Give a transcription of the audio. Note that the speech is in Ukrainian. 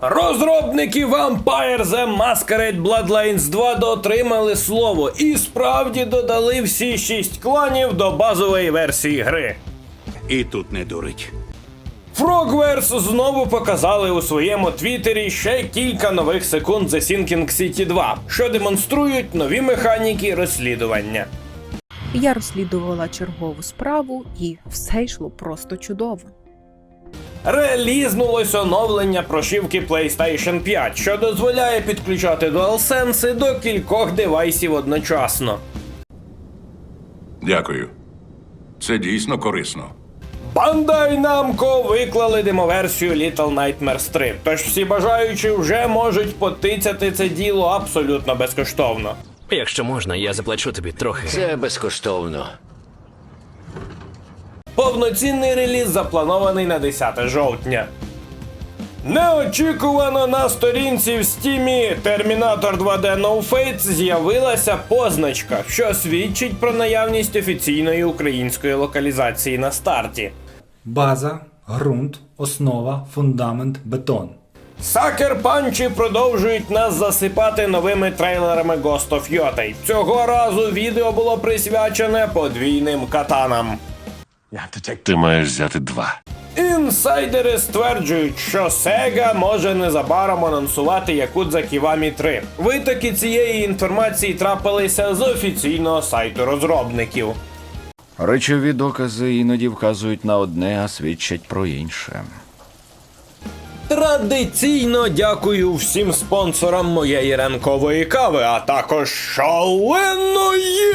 Розробники Vampire The Masquerade Bloodlines 2 дотримали слово і справді додали всі шість кланів до базової версії гри. І тут не дурить. Frogwares знову показали у своєму твіттері ще кілька нових секунд The Sinking City 2, що демонструють нові механіки розслідування. Я розслідувала чергову справу, і все йшло просто чудово. Релізнулось оновлення прошивки PlayStation 5, що дозволяє підключати DualSense до кількох девайсів одночасно. Дякую. Це дійсно корисно. Bandai Namco виклали демоверсію Little Nightmares 3, тож всі бажаючі вже можуть потицяти це діло абсолютно безкоштовно. Якщо можна, я заплачу тобі трохи. Це безкоштовно. Повноцінний реліз запланований на 10 жовтня. Неочікувано на сторінці в стімі Terminator 2D No Fate з'явилася позначка, що свідчить про наявність офіційної української локалізації на старті. База, ґрунт, основа, фундамент, бетон. Сакер панчі продовжують нас засипати новими трейлерами Ghost of Yotei. Цього разу відео було присвячене подвійним катанам. Ти маєш взяти два. Інсайдери стверджують, що Sega може незабаром анонсувати Якудза Ківамі 3. Витоки цієї інформації трапилися з офіційного сайту розробників. Речові докази іноді вказують на одне, а свідчать про інше. Традиційно дякую всім спонсорам моєї ранкової кави, а також шаленої